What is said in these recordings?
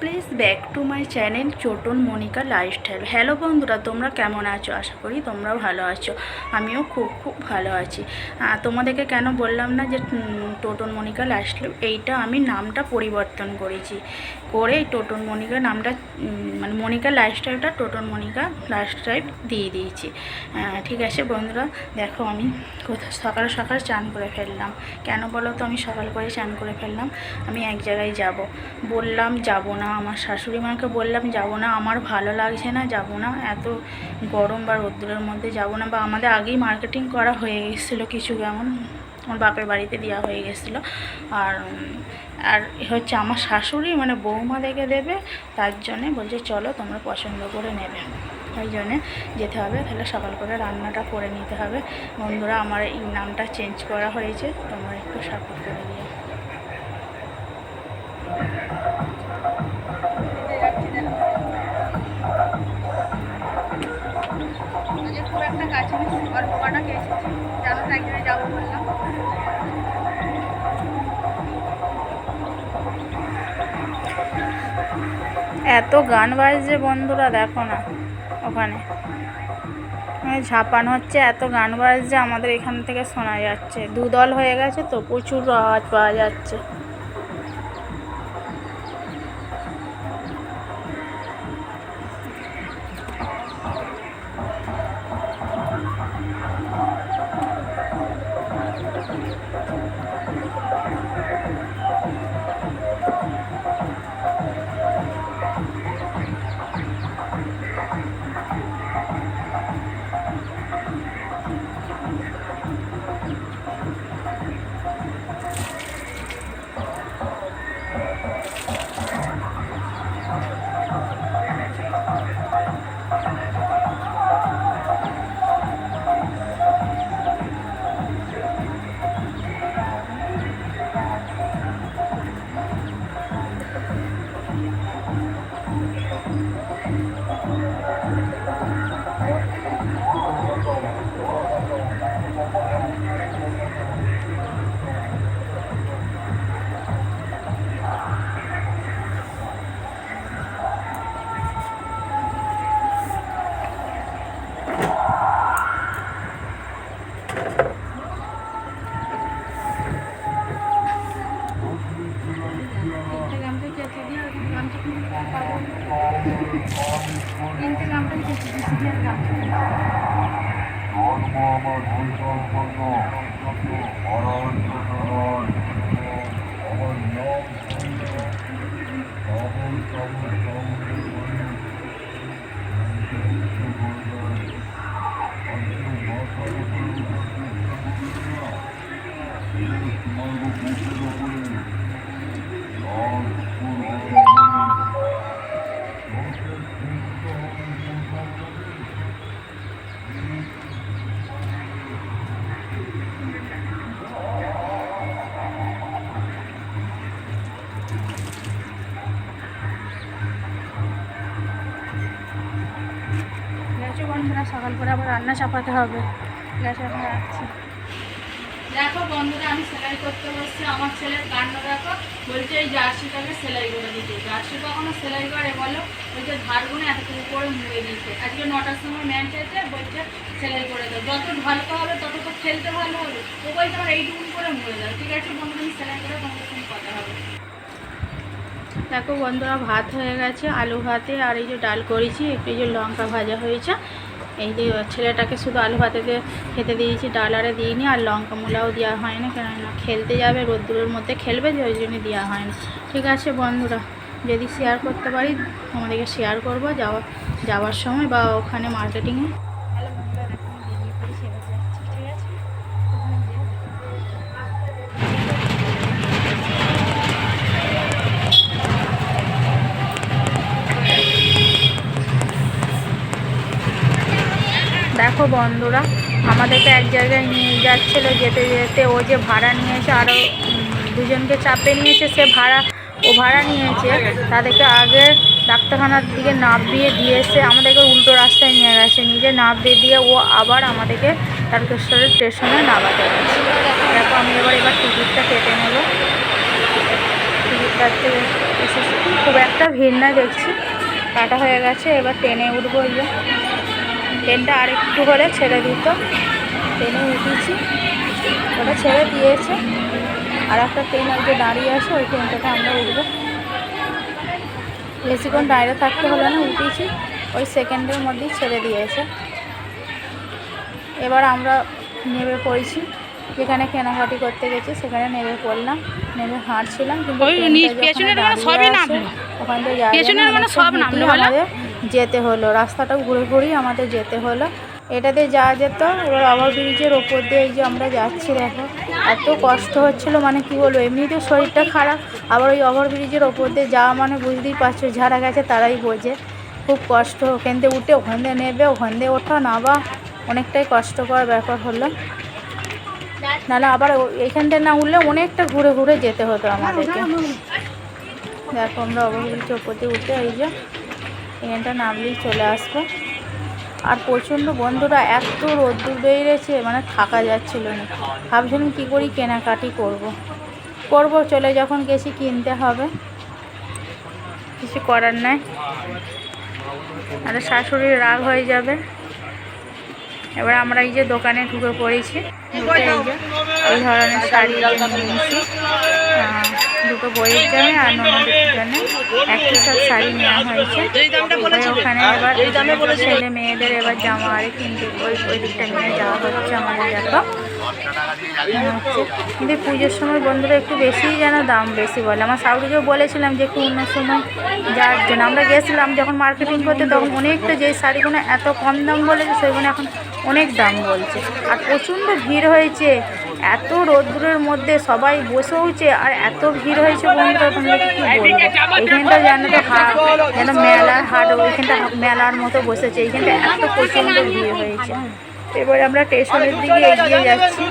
Please back to my channel Choton Monika lifestyle. Hello বন্ধুরা, তোমরা কেমন আছো? আশা করি তোমরাও ভালো আছো। আমিও খুব খুব ভালো আছি। তোমাদেরকে কেন বললাম না যে টোটন মনিকা লাইফস্টাইল, এইটা আমি নামটা পরিবর্তন করেছি। করে টোটন মনিকা নামটা মানে মনিকা লাইফস্টাইলটা টোটন মনিকা লাইফস্টাইল দিয়ে দিয়েছি। ঠিক আছে বন্ধুরা, দেখো আমি কোথাও সকাল সকাল চান করে ফেললাম। কেন বলো তো? আমি সকাল করে চান করে ফেললাম। আমি এক জায়গায় যাব। বললাম, যাব না আমার শাশুড়ি মাকে বললাম, যাব না, আমার ভালো লাগছে না, যাব না, এত গরম বা রোদ্দুরের মধ্যে যাব না। বা আমাদের আগেই মার্কেটিং করা হয়ে গেছিল কিছু কেমন আমার বাপের বাড়িতে দেওয়া হয়ে গেছিল। আর আর হচ্ছে আমার শাশুড়ি মানে বৌমা দেখে দেবে, তার জন্যে বলছে, চলো, তোমরা পছন্দ করে নেবে। ওই জন্যে যেতে হবে, তাহলে সকাল করে রান্নাটা করে নিতে হবে। বন্ধুরা, আমার এই নামটা চেঞ্জ করা হয়েছে, তোমরা একটু সাপোর্ট করে দিও। এসেছি যাব বললাম। এত গান বাজছে বন্ধুরা, দেখো না ওখানে ঝাপানো হচ্ছে, এত গান বাজছে আমাদের এখান থেকে শোনা যাচ্ছে। দুদল হয়ে গেছে তো প্রচুর আওয়াজ পাওয়া যাচ্ছে। জন্ম আমার বৈষম্য অরণ্য নয় আমার নাম আবার রান্না চাপাতে হবে। গেছে এখন রাখছি। দেখো বন্ধুরা আমি সেলাই করতে বসছি। আমার ছেলের কান্না দেখো। বলছে এই জার্সিটাকে সেলাই করে দিতে। জার্সি কখনো সেলাই করে বলো বলছে ধারগুলো এতটুকু করে মুড়ে দিতে। আজকে নটার সময় ম্যাচ আছে বলছে সেলাই করে দাও। যত ঢালতে হবে তত তো খেলতে ভালো হবে। ও বলছে আমার এইটুকু করে মুড়ে দাও। ঠিক আছে বন্ধুরা আমি সেলাই করে তোমাদের সঙ্গে কথা হবে। দেখো বন্ধুরা ভাত হয়ে গেছে আলু ভাতে আর এই যে ডাল করেছি। একটু যে লঙ্কা ভাজা হয়েছে। এই যে ছেলেটাকে শুধু আলু ভাতে দিয়ে খেতে দিয়েছি, ডাল আরে দিইনি, আর লঙ্কা মূলাও দেওয়া হয় না কেন না খেলতে যাবে, রোদ্দুরের মধ্যে খেলবে, যে ওই জন্য দেওয়া হয় না। ঠিক আছে বন্ধুরা, যদি শেয়ার করতে পারি, তোমাদেরকে শেয়ার করব, যাওয়া, যাওয়ার সময় বা ওখানে মার্কেটিংয়ে দেখো বন্ধুরা, আমাদেরকে এক জায়গায় নিয়ে যাচ্ছিল, যেতে যেতে ও যে ভাড়া নিয়েছে আরও দুজনকে চাপে নিয়েছে, সে ভাড়া, ও ভাড়া নিয়েছে, তাদেরকে আগে ডাক্তারখানার দিকে নামিয়ে দিয়ে এসে আমাদেরকে উল্টো রাস্তায় নিয়ে গেছে। নিজে নামিয়ে দিয়ে ও আবার আমাদেরকে তারকেশ্বরের স্টেশনে নামাতে গেছে। দেখো, আমি এবার এবার টিকিটটা কেটে নেব। টিকিট কাটতে এসেছি। খুব একটা ভিড় না দেখছি। কাটা হয়ে গেছে, এবার ট্রেনে উঠবো এই যে। ট্রেনটা আর একটু করে ছেড়ে দিত। ট্রেনে উঠেছি ওটা ছেড়ে দিয়েছে। আর একটা ট্রেন যে দাঁড়িয়ে আছে ওই ট্রেনটাতে আমরা উঠবো। বেশিক্ষণ দাঁড়িয়ে থাকতে হলো না উঠেছি ওই সেকেন্ডের মধ্যেই ছেড়ে দিয়েছে। এবার আমরা নেমে পড়েছি। যেখানে কেনাকাটি করতে গেছি সেখানে নেমে পড়লাম। নেমে হাঁটছিলাম কিন্তু মানে। ওখান থেকে আমাদের যেতে হলো। রাস্তাটাও ঘুরে ঘুরেই আমাদের যেতে হলো। এটাতে যাওয়া যেত, এবার ওভার ব্রিজের ওপর দিয়ে যে আমরা যাচ্ছি, দেখো। এত কষ্ট হচ্ছিল মানে কি বলব, এমনিতেও শরীরটা খারাপ, আবার ওই ওভার ব্রিজের ওপর দিয়ে যাওয়া মানে বুঝতেই পারছ, যারা গেছে তারাই বোঝে। খুব কষ্ট, ওখান থেকে উঠে ওখান দিয়ে নেবে, ওখান দিয়ে ওঠা, নাবা। অনেকটাই কষ্টকর ব্যাপার হলো। নাহলে আবার এইখানটা না উঠলে অনেকটা ঘুরে ঘুরে যেতে হতো আমাদেরকে। দেখো আমরা অবহেলিত চৌপতি উঠে এই যে এখানটা নামলেই চলে আসব। আর প্রচণ্ড বন্ধুরা এত রোদ্দুর বেরিয়েছে মানে থাকা যাচ্ছিল না। ভাবছিলাম কী করি, কেনাকাটি করব। করব, চলে যখন গেছি, কিনতে হবে। কিছু করার নাই। আর শাশুড়ির রাগ হয়ে যাবে। এবার আমরা এই যে দোকানে ঢুকে পড়েছি। এই যে ধরনের শাড়ি নিয়েছি দুটো বইয়ের জন্য আর ননদের জন্য একই সব শাড়ি নেওয়া হয়েছে। ওখানে এবার ছেলে মেয়েদের এবার জামা আরে কিনতে ওই ওই দিকটা নিয়ে যাওয়া হচ্ছে আমাদের দেখো কিন্তু পুজোর সময় বন্ধুরা একটু বেশিই যেন দাম বেশি বলে। আমার সাউরিকেও বলেছিলাম যে একটু অন্য সময় যাওয়ার জন্য। আমরা গেছিলাম যখন মার্কেটিং করতে তখন অনেকটা যে শাড়িগুলো এত কম দাম বলেছে সেগুলো এখন অনেক দাম বলছে। আর প্রচণ্ড ভিড় হয়েছে। এত রোদ্দুরের মধ্যে সবাই বসেওছে আর এত ভিড় হয়েছে বন্ধুরা তোমাদেরকে কি বলব? এখানটা যেন তো হাট যেন মেলার হাট ওইখানটা মেলার মতো বসেছে এইখানটা এত প্রচণ্ড ভিড় হয়েছে। এবার আমরা স্টেশনের দিকে এগিয়ে যাচ্ছি।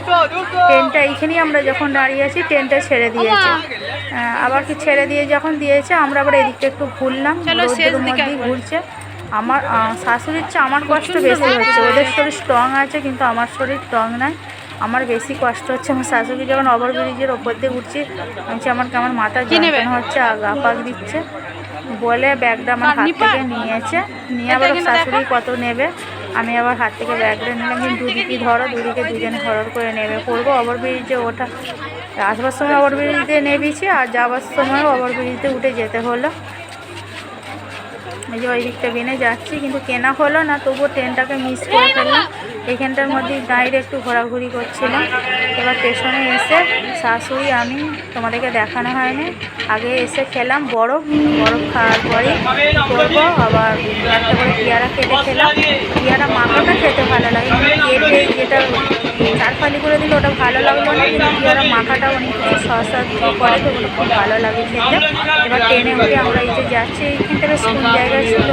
ট্রেনটা এইখানেই আমরা যখন দাঁড়িয়ে আছি ট্রেনটা ছেড়ে দিয়েছে। আবার কি ছেড়ে দিয়ে যখন দিয়েছে আমরা আবার এদিকটা একটু ঘুরলাম। মধ্যেই ঘুরছে। আমার শাশুড়ির চেয়ে আমার কষ্ট বেশি হচ্ছে ওদের শরীর স্ট্রং আছে কিন্তু আমার শরীর স্ট্রং নয় আমার বেশি কষ্ট হচ্ছে আমার শাশুড়ি যখন ওভার ব্রিজের ওপর দিয়ে উঠছি হচ্ছে আমার কেমন মাথা? যন্ত্রণা হচ্ছে আগা পাক দিচ্ছে। বলে ব্যাগটা আমার হাত থেকে নিয়েছে নিয়ে আবার শাশুড়ি কত নেবে আমি আবার হাত থেকে ব্যাগটা নিলাম কিন্তু দুদিকে ধরো দুদিকে দুজনে হরর করে নেবে। করব ওভার ব্রিজে ওঠা। আসবার সময় ওভার ব্রিজে নেবেছি আর যাওয়ার সময় ওভার ব্রিজে উঠে যেতে হলো। এই যে ওই দিকটা বেনে যাচ্ছি কিন্তু কেনা হলো না তবুও ট্রেনটাকে মিস করে ফেললাম। এইখানটার মধ্যে দাঁড়িয়ে একটু ঘোরাঘুরি করছিলাম এবার স্টেশনে এসে শাশুড়ি, আমি তোমাদেরকে দেখানো হয়নি। আগে এসে খেলাম বরফ বরফ খাওয়ার পরে করব, আবার একটা করে পেয়ারা কেটে খেলাম। পেয়ারা মাখাটা খেতে ভালো লাগে কিন্তু কেটে যেটা চার ফালি করে দিলে ওটা ভালো লাগল না, কিন্তু পেয়ারা মাখাটা অনেক কিছু শসা করে তো ওটা খুব ভালো লাগে খেতে। এবার ট্রেনে উঠে আমরা এই যে যাচ্ছি এইখানটা বেশ কোন জায়গায় ছিল।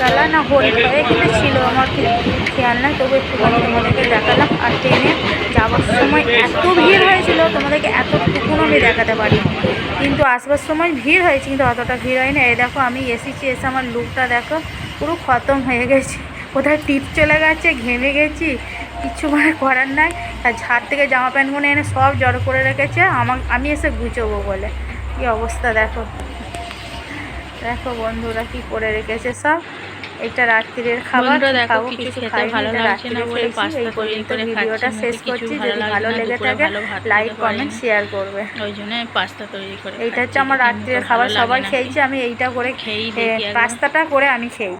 কালা না হরি এখানে ছিল আমার খেয়াল নাই, তবু একটু তোমাদেরকে দেখালাম। আর ট্রেনে যাওয়ার সময় এত ভিড় হয়েছিল, তোমাদেরকে এতটুকুন আমি দেখাতে পারি কিন্তু আসবার সময় ভিড় হয়েছে, কিন্তু অতটা ভিড় হয়নি। এই দেখো, আমি এসেছি, এসে আমার লুকটা দেখো, পুরো খতম হয়ে গেছে। কোথায় টিপ চলে গেছে, ঘেমে গেছি কিচ্ছু মানে করার নাই। আর ঝাড় থেকে জামা প্যান্টগুলো এনে সব জড়ো করে রেখেছে আমার আমি এসে গুছোবো বলে। কি অবস্থা দেখো। দেখো বন্ধুরা কি করে রেখেছে সব। এটা রাত্রির খাবার খাব কিছু খাই খেতে ভালো এটা লাগছে না বলে খেয়েছি। পাস্তা তৈরি করে ভিডিওটা শেষ করছি যদি ভালো লেগে থাকে লাইক কমেন্ট শেয়ার করবে। ওই জন্য পাস্তা তৈরি করে এইটা হচ্ছে আমার রাত্রির খাবার সবাই খেয়েছি খেয়েছে আমি এইটা করে খেয়ে পাস্তাটা করে আমি খেয়ে